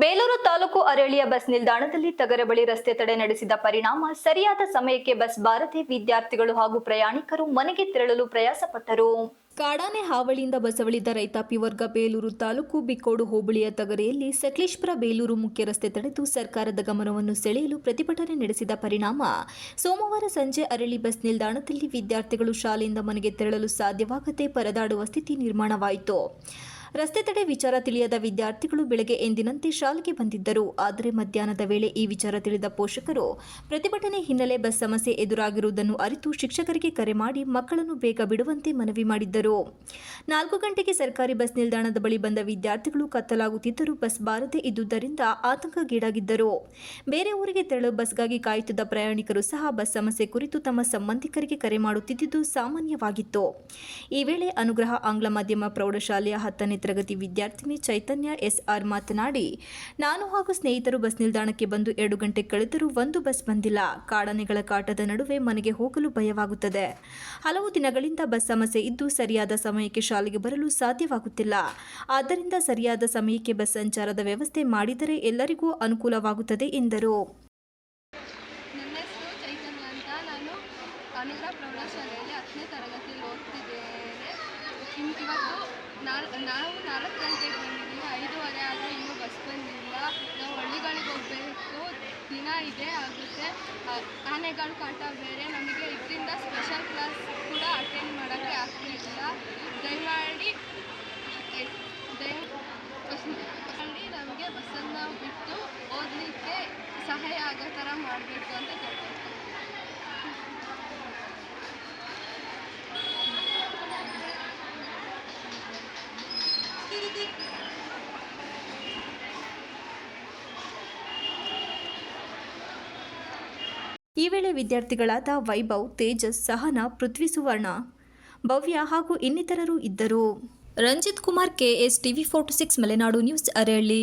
Belur taluk ಅರಳಿಯ bus ನಿಲ್ದಾಣದಲ್ಲಿ ತಗರ ಬಳಿ ರಸ್ತೆ ತಡೆ ನಡೆಸಿದ ಪರಿಣಾಮ ಸರಿಯಾದ ಸಮಯಕ್ಕೆ ಬಸ್ ಬಾರದೆ ವಿದ್ಯಾರ್ಥಿಗಳು ಹಾಗೂ ಪ್ರಯಾಣಿಕರು ಮನೆಗೆ ತೆರಳಲು ಪ್ರಯಾಸಪಟ್ಟರು. ಕಾಡಾನೆ ಹಾವಳಿಯಿಂದ ಬಸವಳಿದ ರೈತಾಪಿ ವರ್ಗ ಬೇಲೂರು ತಾಲೂಕು ಬಿಕ್ಕೋಡು ಹೋಬಳಿಯ ತಗರೆಯಲ್ಲಿ ಸಕಲೇಶ್ಪುರ ಬೇಲೂರು ಮುಖ್ಯ ರಸ್ತೆ ತಡೆದು ಸರ್ಕಾರದ ಗಮನವನ್ನು ಸೆಳೆಯಲು ಪ್ರತಿಭಟನೆ ನಡೆಸಿದ ಪರಿಣಾಮ. ಸೋಮವಾರ ಸಂಜೆ ಅರಳಿ ಬಸ್ ನಿಲ್ದಾಣದಲ್ಲಿ ವಿದ್ಯಾರ್ಥಿಗಳು ಶಾಲೆಯಿಂದ ಮನೆಗೆ ತೆರಳಲು ಸಾಧ್ಯವಾಗದೆ ಪರದಾಡುವ ಸ್ಥಿತಿ ನಿರ್ಮಾಣವಾಯಿತು. ರಸ್ತೆ ತಡೆ ವಿಚಾರ ತಿಳಿಯದ ವಿದ್ಯಾರ್ಥಿಗಳು ಬೆಳಗ್ಗೆ ಎಂದಿನಂತೆ ಶಾಲೆಗೆ ಬಂದಿದ್ದರು. ಆದರೆ ಮಧ್ಯಾಹ್ನದ ವೇಳೆ ಈ ವಿಚಾರ ತಿಳಿದ ಪೋಷಕರು, ಪ್ರತಿಭಟನೆ ಹಿನ್ನೆಲೆ ಬಸ್ ಸಮಸ್ಯೆ ಎದುರಾಗಿರುವುದನ್ನು ಅರಿತು ಶಿಕ್ಷಕರಿಗೆ ಕರೆ ಮಾಡಿ ಮಕ್ಕಳನ್ನು ಬೇಗ ಬಿಡುವಂತೆ ಮನವಿ ಮಾಡಿದ್ದರು. ನಾಲ್ಕು ಗಂಟೆಗೆ ಸರ್ಕಾರಿ ಬಸ್ ನಿಲ್ದಾಣದ ಬಳಿ ಬಂದ ವಿದ್ಯಾರ್ಥಿಗಳು ಕತ್ತಲಾಗುತ್ತಿದ್ದರೂ ಬಸ್ ಬಾರದೆ ಇದ್ದುದರಿಂದ ಆತಂಕಗೀಡಾಗಿದ್ದರು ಬೇರೆ ಊರಿಗೆ ತೆರಳಲು ಬಸ್ಗಾಗಿ ಕಾಯುತ್ತಿದ್ದ ಪ್ರಯಾಣಿಕರು ಸಹ ಬಸ್ ಸಮಸ್ಯೆ ಕುರಿತು ತಮ್ಮ ಸಂಬಂಧಿಕರಿಗೆ ಕರೆ ಮಾಡುತ್ತಿದ್ದುದು ಸಾಮಾನ್ಯವಾಗಿತ್ತು. ಈ ವೇಳೆ ಅನುಗ್ರಹ ಆಂಗ್ಲ ಮಾಧ್ಯಮ ಪ್ರೌಢಶಾಲೆಯ ಹತ್ತನೇ ತರಗತಿ ವಿದ್ಯಾರ್ಥಿನಿ ಚೈತನ್ಯ ಎಸ್ಆರ್ ಮಾತನಾಡಿ, ನಾನು ಹಾಗೂ ಸ್ನೇಹಿತರು ಬಸ್ ನಿಲ್ದಾಣಕ್ಕೆ ಬಂದು ಎರಡು ಗಂಟೆ ಕಳೆದರೂ ಒಂದು ಬಸ್ ಬಂದಿಲ್ಲ. ಕಾಡನೆಗಳ ಕಾಟದ ನಡುವೆ ಮನೆಗೆ ಹೋಗಲು ಭಯವಾಗುತ್ತದೆ. ಹಲವು ದಿನಗಳಿಂದ ಬಸ್ ಸಮಸ್ಯೆ ಇದ್ದು ಸರಿಯಾದ ಸಮಯಕ್ಕೆ ಶಾಲೆಗೆ ಬರಲು ಸಾಧ್ಯವಾಗುತ್ತಿಲ್ಲ. ಆದ್ದರಿಂದ ಸರಿಯಾದ ಸಮಯಕ್ಕೆ ಬಸ್ ಸಂಚಾರದ ವ್ಯವಸ್ಥೆ ಮಾಡಿದರೆ ಎಲ್ಲರಿಗೂ ಅನುಕೂಲವಾಗುತ್ತದೆ ಎಂದರು. ಅನುಗ್ರಹ ಪ್ರೌಢಶಾಲೆಯಲ್ಲಿ ಹತ್ತನೇ ತರಗತಿಯಲ್ಲಿ ಓದ್ತಿದ್ದೇನೆ. ಇನ್ ಇವತ್ತು ನಾಲ್, ನಾವು ನಾಲ್ಕು ಗಂಟೆಗೆ ಬಂದಿದ್ದೀವಿ, ಐದೂವರೆ ಆದರೆ ಇನ್ನೂ ಬಸ್ ಬಂದಿಲ್ಲ. ನಾವು ಹಳ್ಳಿಗಳಿಗೆ ಹೋಗಬೇಕು. ದಿನ ಇದೇ, ಆಗುತ್ತೆ. ಆನೆಗಳು ಕಾಟ ಬೇರೆ. ನಮಗೆ ಇದರಿಂದ ಸ್ಪೆಷಲ್ ಕ್ಲಾಸ್ ಕೂಡ ಅಟೆಂಡ್ ಮಾಡೋಕ್ಕೆ ಆಗ್ತಿಲ್ಲ ದಯಮಾಡಿ ದಯಮಾಡಿ ನಮಗೆ ಬಸ್ಸನ್ನು ಬಿಟ್ಟು ಓದಲಿಕ್ಕೆ ಸಹಾಯ ಆಗೋ ಥರ ಮಾಡಬೇಕು ಅಂತ ಕೇಳ್ಕೊಳ್ತೀನಿ ಈ ವೇಳೆ ವಿದ್ಯಾರ್ಥಿಗಳಾದ ವೈಭವ್, ತೇಜಸ್, ಸಹನಾ, ಪೃಥ್ವಿ ಸುವರ್ಣ, ಭವ್ಯ ಹಾಗೂ ಇನ್ನಿತರರು ಇದ್ದರು. Ranjith Kumar, KS TV forty six, Malenadu news, Aralli.